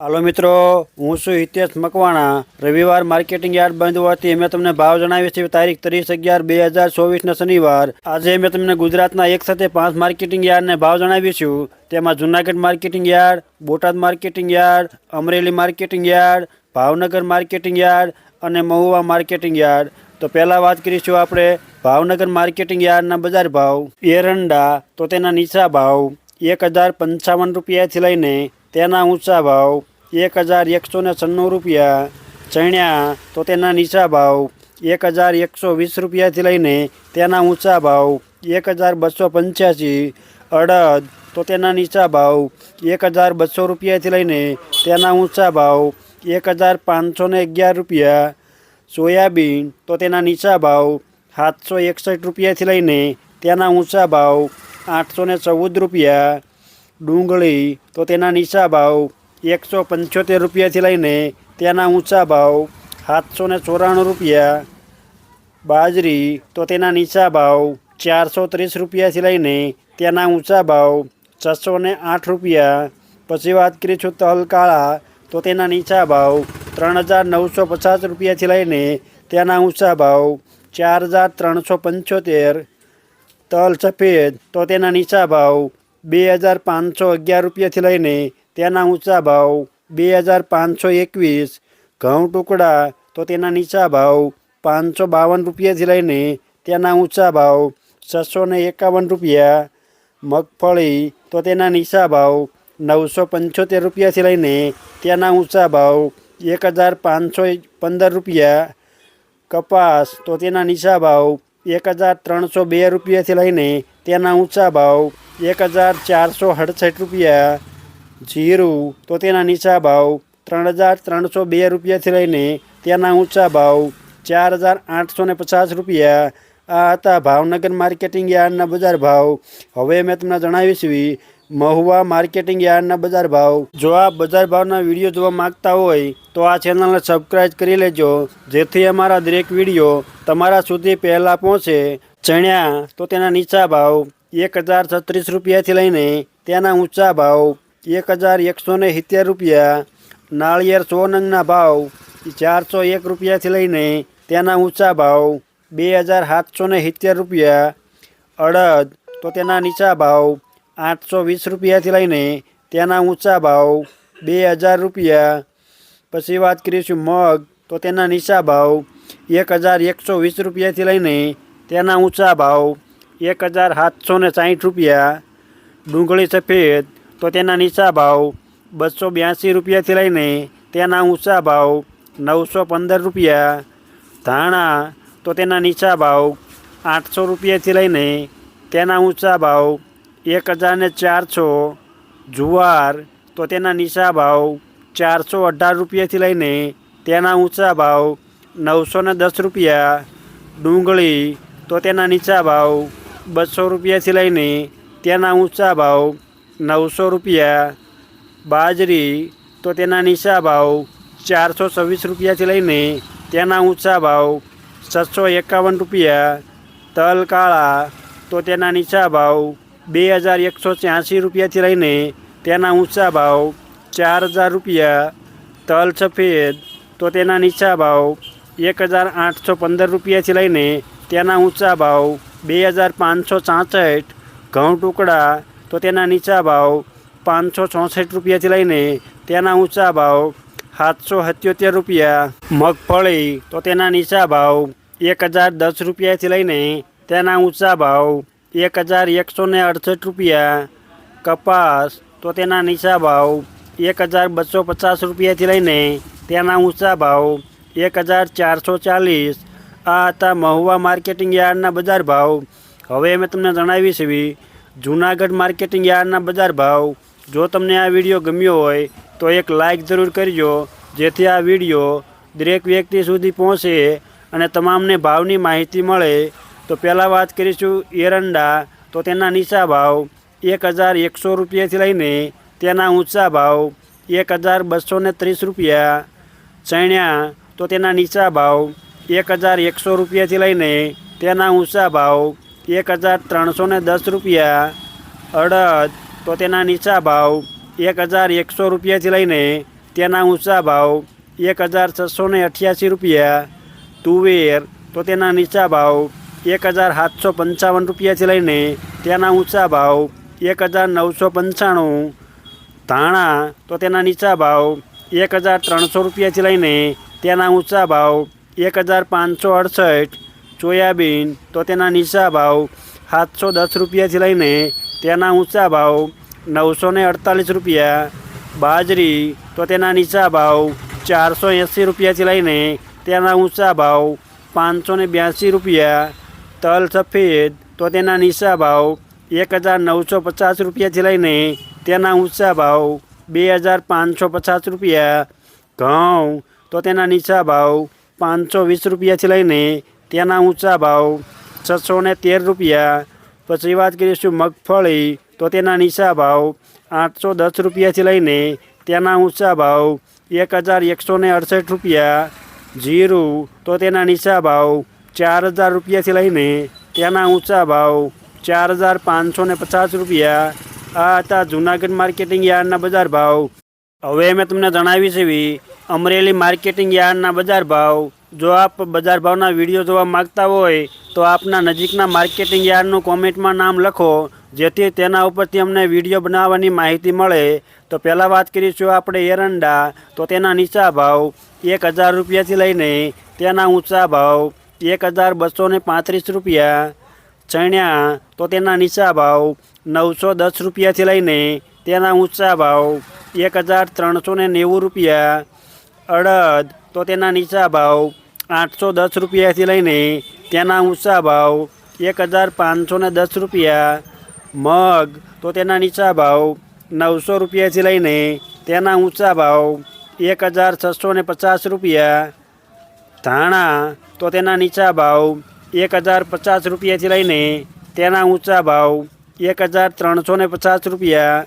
હાલો મિત્રો, હું છું હિતેશ મકવાણા. રવિવાર માર્કેટિંગ યાર્ડ બંધ હોવાથી મેં તમને ભાવ જણાવીએ છીએ તારીખ ત્રીસ અગિયાર બે હજાર ચોવીસના શનિવાર. આજે મેં તમને ગુજરાતના એક સાથે પાંચ માર્કેટિંગ યાર્ડને ભાવ જણાવીશું તેમાં Junagadh marketing yard, Botad marketing yard, Amreli marketing yard, Bhavnagar marketing yard અને મહુવા માર્કેટિંગ યાર્ડ. તો પહેલાં વાત કરીશું આપણે ભાવનગર માર્કેટિંગ યાર્ડના બજાર ભાવ. એરંડા તો તેના નીચા ભાવ. એક હજાર પંચાવન રૂપિયાથી લઈને તેના ઊંચા ભાવ એક હજાર એકસો ને છન્નું રૂપિયા ચણ્યા તો તેના નીચા ભાવ એક હજાર એકસો વીસ રૂપિયાથી લઈને તેના ઊંચા ભાવ એક હજાર બસો પંચ્યાસી અડદ તો તેના નીચા ભાવ એક હજાર બસો રૂપિયાથી લઈને તેના ઊંચા ભાવ એક હજાર પાંચસો ને અગિયાર રૂપિયા સોયાબીન તો તેના નીચા ભાવ સાતસો એકસઠ રૂપિયાથી લઈને તેના ઊંચા ભાવ આઠસો ને ચૌદ રૂપિયા ડુંગળી, તો તેના નીચા ભાવ એકસો પંચોતેર રૂપિયાથી લઈને તેના ઊંચા ભાવ સાતસો ને ચોરાણું રૂપિયા. બાજરી, તો તેના નીચા ભાવ ચારસો ત્રીસ રૂપિયાથી લઈને તેના ઊંચા ભાવ છસો ને આઠ રૂપિયા. પછી વાત કરીશું તલ કાળા, તો તેના નીચા ભાવ ત્રણ હજાર નવસો પચાસ રૂપિયાથી લઈને તેના ઊંચા ભાવ ચાર હજાર ત્રણસો પંચોતેર. તલ સફેદ, તો તેના નીચા ભાવ બે હજાર પાંચસો અગિયાર રૂપિયાથી લઈને તેના ઊંચા ભાવ બે હજાર પાંચસો એકવીસ. ઘઉં ટુકડા તો તેના નીચા ભાવ પાંચસો બાવન રૂપિયાથી લઈને તેના ઊંચા ભાવ છસો ને એકાવન રૂપિયા. મગફળી તો તેના નીચા ભાવ નવસો પંચોતેર રૂપિયાથી લઈને તેના ઊંચા ભાવ એક હજાર પાંચસો પંદર રૂપિયા. કપાસ તો તેના નીચા ભાવ એક હજાર ત્રણસો બે રૂપિયાથી લઈને તેના ઊંચા ભાવ એક હજાર ચારસો અડસઠ રૂપિયા. જીરું, તો તેના નીચા ભાવ ત્રણ હજાર ત્રણસો બે રૂપિયાથી લઈને તેના ઊંચા ભાવ ચાર હજાર આઠસો ને પચાસ રૂપિયા. આ હતા ભાવનગર માર્કેટિંગ યાર્ડના બજાર ભાવ. હવે મેં તમને જણાવીશ મહુવા માર્કેટિંગ યાર્ડના બજાર ભાવ. જો આ બજાર ભાવના વીડિયો જોવા માંગતા હોય, તો આ ચેનલને સબસ્ક્રાઈબ કરી લેજો, જેથી અમારા દરેક વીડિયો તમારા સુધી પહેલાં પહોંચે. ચણ્યા, તો તેના નીચા ભાવ એક હજાર છત્રીસ રૂપિયાથી લઈને તેના ઊંચા ભાવ એક હજાર એકસો ને સિત્તેર રૂપિયા, નાળિયેર સો નંગના ભાવ ચારસો એક રૂપિયાથી લઈને તેના ઊંચા ભાવ બે હજાર સાતસો ને સિત્તેર રૂપિયા, અડદ તો તેના નીચા ભાવ આઠસો વીસ રૂપિયાથી લઈને તેના ઊંચા ભાવ બે હજાર રૂપિયા, પછી વાત કરીશું મગ તો તેના નીચા ભાવ એક હજાર એકસો વીસ રૂપિયાથી લઈને તેના ઊંચા ભાવ એક હજાર સાતસો ને સાઠ રૂપિયા, ડુંગળી સફેદ, તો તેના નીચા ભાવ બસો બ્યાસી રૂપિયાથી લઈને તેના ઊંચા ભાવ નવસો પંદર રૂપિયા. ધાણા, તો તેના નીચા ભાવ આઠસો રૂપિયાથી લઈને તેના ઊંચા ભાવ એક હજાર ને ચારસો. જુવાર, તો તેના નીચા ભાવ ચારસો અઢાર રૂપિયાથી લઈને તેના ઊંચા ભાવ નવસો દસ રૂપિયા. ડુંગળી, તો તેના નીચા ભાવ બસો રૂપિયાથી લઈને તેના ઊંચા ભાવ નવસો રૂપિયા બાજરી તો તેના નીચા ભાવ ચારસો છવ્વીસ રૂપિયાથી લઈને તેના ઊંચા ભાવ છસો એકાવન રૂપિયા તલ કાળા તો તેના નીચા ભાવ બે હજાર એકસો ત્યાંસી રૂપિયાથી લઈને તેના ઊંચા ભાવ ચાર હજાર રૂપિયા તલ સફેદ તો તેના નીચા ભાવ એક હજાર આઠસો પંદર રૂપિયાથી લઈને તેના ઊંચા ભાવ બે હજાર પાંચસો છાસઠ ઘઉં ટુકડા, તો તેના નીચા ભાવ પાંચસો ચોસઠ રૂપિયાથી લઈને તેના ઊંચા ભાવ સાતસો સત્યોતેર રૂપિયા. મગફળી, તો તેના નીચા ભાવ એક હજાર દસ રૂપિયાથી લઈને તેના ઊંચા ભાવ એક હજાર એકસો ને અડસઠ રૂપિયા. કપાસ, તો તેના નીચા ભાવ એક હજાર બસો પચાસ રૂપિયાથી લઈને તેના ઊંચા ભાવ એક હજાર ચારસો ચાલીસ. આ હતા મહુવા માર્કેટિંગ યાર્ડના બજાર ભાવ. હવે મેં તમને જણાવી છે જૂનાગઢ માર્કેટિંગ યાર્ડના બજાર ભાવ. જો તમને આ વીડિયો ગમ્યો હોય, તો એક લાઈક જરૂર કરજો, જેથી આ વીડિયો દરેક વ્યક્તિ સુધી પહોંચે અને તમામને ભાવની માહિતી મળે. તો પહેલાં વાત કરીશું એરંડા. તો તેના નીચા ભાવ એક હજાર એકસો રૂપિયાથી લઈને તેના ઊંચા ભાવ એક હજાર બસો ત્રીસ રૂપિયા. ચણ્યા. તો તેના નીચા ભાવ એક હજાર એકસો રૂપિયાથી લઈને તેના ઊંચા ભાવ એક હજાર ત્રણસો ને દસ રૂપિયા અડદ તો તેના નીચા ભાવ એક હજાર એકસો રૂપિયાથી લઈને તેના ઊંચા ભાવ એક હજાર છસો ને અઠ્યાસી રૂપિયા તુવેર તો તેના નીચા ભાવ એક હજાર સાતસો પંચાવન રૂપિયાથી લઈને તેના ઊંચા ભાવ એક હજાર નવસો પંચાણું ધાણા તો તેના નીચા ભાવ એક હજાર ત્રણસો રૂપિયાથી લઈને તેના ઊંચા ભાવ એક હજાર પાંચસો અડસઠ સોયાબીન તો તેના નીચા ભાવ સાતસો દસ રૂપિયાથી લઈને તેના ઊંચા ભાવ નવસો ને અડતાલીસ રૂપિયા બાજરી તો તેના નીચા ભાવ ચારસો એંસી રૂપિયાથી લઈને તેના ઊંચા ભાવ પાંચસો ને બ્યાસી રૂપિયા તલ સફેદ તો તેના નીચા ભાવ એક હજાર નવસો પચાસ રૂપિયાથી લઈને તેના ઊંચા ભાવ બે હજાર પાંચસો પચાસ રૂપિયા ઘઉં તો તેના નીચા ભાવ પાંચસો વીસ રૂપિયાથી લઈને તેના ઊંચા ભાવ, છસો તેર રૂપિયા. પછી વાત કરીશું મગફળી, તો તેના નીચા ભાવ આઠસો દસ રૂપિયાથી લઈને તેના ઊંચા ભાવ એક હજાર એકસો અડસઠ રૂપિયા. જીરું, તો તેના નીચા ભાવ ચાર હજાર રૂપિયાથી લઈને તેના ઊંચા ભાવ ચાર હજાર પાંચસો પચાસ રૂપિયા. આ હતા જૂનાગઢ માર્કેટિંગ યાર્ડના બજાર ભાવ. હવે મેં તમને જણાવી છે એવી અમરેલી માર્કેટિંગ યાર્ડના બજાર ભાવ. જો આપ બજાર ભાવના વીડિયો જોવા માંગતા હોય, તો આપના નજીકના માર્કેટિંગ યાર્ડનું કોમેન્ટમાં નામ લખો, જેથી તેના ઉપરથી અમને વીડિયો બનાવવાની માહિતી મળે. તો પહેલાં વાત કરીશું આપણે એરંડા. તો તેના નીચા ભાવ એક હજાર રૂપિયાથી લઈને તેના ઊંચા ભાવ એક હજાર બસો પાંત્રીસ રૂપિયા. ચણ્યા, તો તેના નીચા ભાવ નવસો દસ રૂપિયાથી લઈને તેના ઊંચા ભાવ એક હજાર ત્રણસો નેવું રૂપિયા. અડદ, તો તેના નીચા ભાવ આઠસો દસ રૂપિયાથી લઈને તેના ઊંચા ભાવ એક હજાર પાંચસો ને દસ રૂપિયા. મગ, તો તેના નીચા ભાવ નવસો રૂપિયાથી લઈને તેના ઊંચા ભાવ એક હજાર છસો ને પચાસ રૂપિયા. ધાણા, તો તેના નીચા ભાવ એક હજાર પચાસ રૂપિયાથી લઈને તેના ઊંચા ભાવ એક હજાર ત્રણસો ને પચાસ રૂપિયા.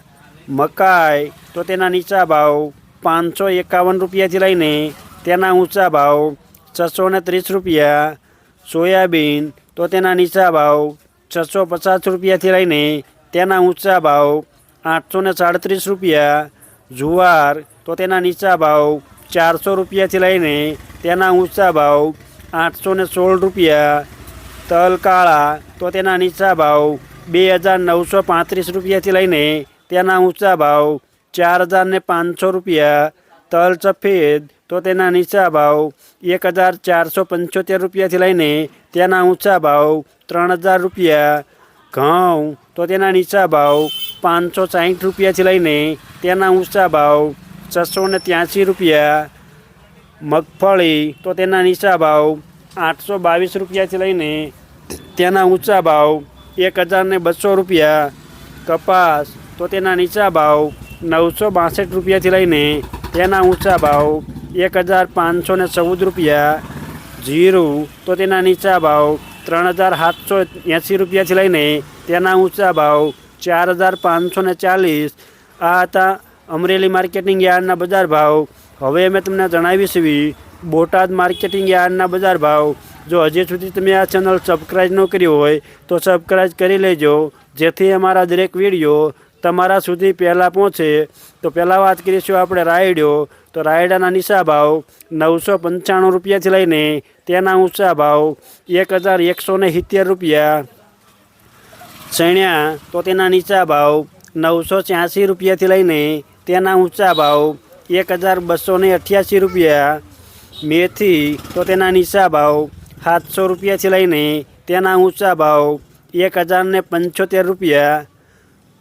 મકાઈ, તો તેના નીચા ભાવ પાંચસો એકાવન રૂપિયાથી લઈને તેના ઊંચા ભાવ છસો ને ત્રીસ રૂપિયા સોયાબીન તો તેના નીચા ભાવ છસો પચાસ રૂપિયાથી લઈને તેના ઊંચા ભાવ આઠસો ને સાડત્રીસ રૂપિયા જુવાર તો તેના નીચા ભાવ ચારસો રૂપિયાથી લઈને તેના ઊંચા ભાવ આઠસો ને સોળ રૂપિયા તલ કાળા તો તેના નીચા ભાવ બે હજાર નવસો પાંત્રીસ રૂપિયાથી લઈને તેના ઊંચા ભાવ ચાર હજાર ને પાંચસો રૂપિયા, તલ સફેદ, તો તેના નીચા ભાવ એક હજાર ચારસો પંચોતેર રૂપિયાથી લઈને તેના ઊંચા ભાવ ત્રણ હજાર રૂપિયા. ઘઉં, તો તેના નીચા ભાવ પાંચસો સાહીઠ રૂપિયાથી લઈને તેના ઊંચા ભાવ છસો ને ત્યાંસી રૂપિયા. મગફળી, તો તેના નીચા ભાવ આઠસો બાવીસ રૂપિયાથી લઈને તેના ઊંચા ભાવ એક હજાર ને બસો રૂપિયા. કપાસ, તો તેના નીચા ભાવ નવસો બાસઠ રૂપિયાથી લઈને તેના ઊંચા ભાવ એક હજાર પાંચસો ને ચૌદ રૂપિયા, જીરું તો તેના નીચા ભાવ ત્રણ હજાર સાતસો એંસી રૂપિયાથી લઈને તેના ઊંચા ભાવ ચાર હજાર પાંચસો ને ચાલીસ. આ હતા અમરેલી માર્કેટિંગ યાર્ડના બજાર ભાવ. હવે મેં તમને જણાવીશું બોટાદ માર્કેટિંગ યાર્ડના બજાર ભાવ. જો હજી સુધી તમે આ ચેનલ સબસ્ક્રાઈબ ન કરી હોય તો સબસ્ક્રાઈબ કરી લેજો, જેથી અમારા દરેક વીડિયો તમારા સુધી પહેલાં પહોંચે, તો પહેલાં વાત કરીશું આપણે રાયડો. તો રાયડાના નીચા ભાવ નવસો પંચાણું રૂપિયાથી લઈને તેના ઊંચા ભાવ એક હજાર એકસો ને સિત્તેર રૂપિયા. ચણ્યા, તો તેના નીચા ભાવ નવસો છ્યાસી રૂપિયાથી લઈને તેના ઊંચા ભાવ એક હજાર બસો ને અઠ્યાસી રૂપિયા. મેથી, તો તેના નીચા ભાવ સાતસો રૂપિયાથી લઈને તેના ઊંચા ભાવ એક હજાર પંચોતેર રૂપિયા.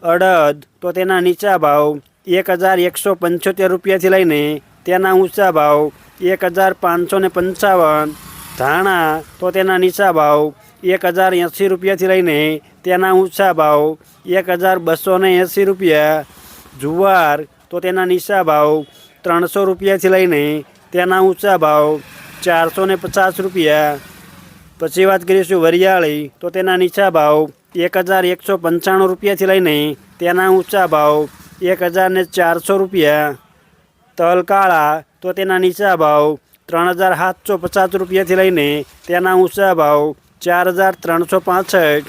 અડદ, તો તેના નીચા ભાવ એક હજાર એકસો પંચોતેર રૂપિયાથી લઈને તેના ઊંચા ભાવ એક હજાર પાંચસો ને પંચાવન. ધાણા, તો તેના નીચા ભાવ એક હજાર એંસી રૂપિયાથી લઈને તેના ઊંચા ભાવ એક હજાર બસો ને એંસી રૂપિયા. જુવાર, તો તેના નીચા ભાવ ત્રણસો રૂપિયાથી લઈને તેના ઊંચા ભાવ ચારસો ને પચાસ રૂપિયા. પછી વાત કરીશું વરિયાળી, તો તેના નીચા ભાવ એક હજાર એકસો પંચાણું રૂપિયાથી લઈને તેના ઊંચા ભાવ એક હજાર ને ચારસો રૂપિયા તલ કાળા તો તેના નીચા ભાવ ત્રણ હજાર સાતસો પચાસ રૂપિયાથી લઈને તેના ઊંચા ભાવ ચાર હજાર ત્રણસો પાસઠ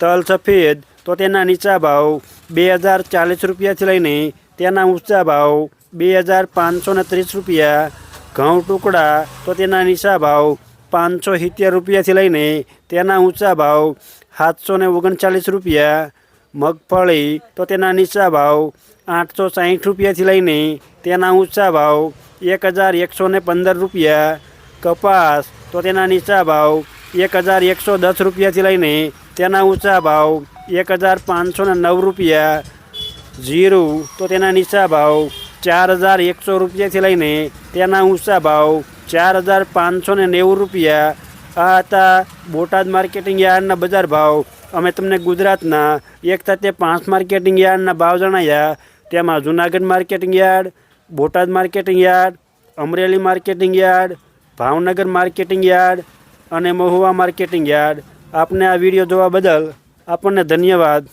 તલ સફેદ તો તેના નીચા ભાવ બે હજાર ચાલીસ રૂપિયાથી લઈને તેના ઊંચા ભાવ બે હજાર પાંચસો ને ત્રીસ રૂપિયા ઘઉં ટુકડા તો તેના નીચા ભાવ પાંચસો સિત્તેર રૂપિયાથી લઈને તેના ઊંચા ભાવ સાતસો ને ઓગણચાલીસ રૂપિયા, મગફળી તો તેના નીચા ભાવ આઠસો સાહીઠ રૂપિયાથી લઈને તેના ઊંચા ભાવ એક હજાર એકસો ને પંદર રૂપિયા, કપાસ તો તેના નીચા ભાવ એક હજાર એકસો દસ રૂપિયાથી લઈને તેના ઊંચા ભાવ એક હજાર પાંચસો ને નવ રૂપિયા, જીરું તો તેના નીચા ભાવ ચાર હજાર એકસો રૂપિયાથી લઈને તેના ઊંચા ભાવ ચાર હજાર પાંચસો ને નેવું રૂપિયા આ હતા બોટાદ માર્કેટિંગ યાર્ડના બજાર ભાવ. અમે તમને ગુજરાતના એક સાથે પાંચ માર્કેટિંગ યાર્ડના ભાવ જણાવ્યા તેમાં Junagadh marketing yard, Botad marketing yard, Amreli marketing yard, Bhavnagar marketing yard અને મહુવા માર્કેટિંગ યાર્ડ. આપને આ વીડિયો જોવા બદલ આપણને ધન્યવાદ.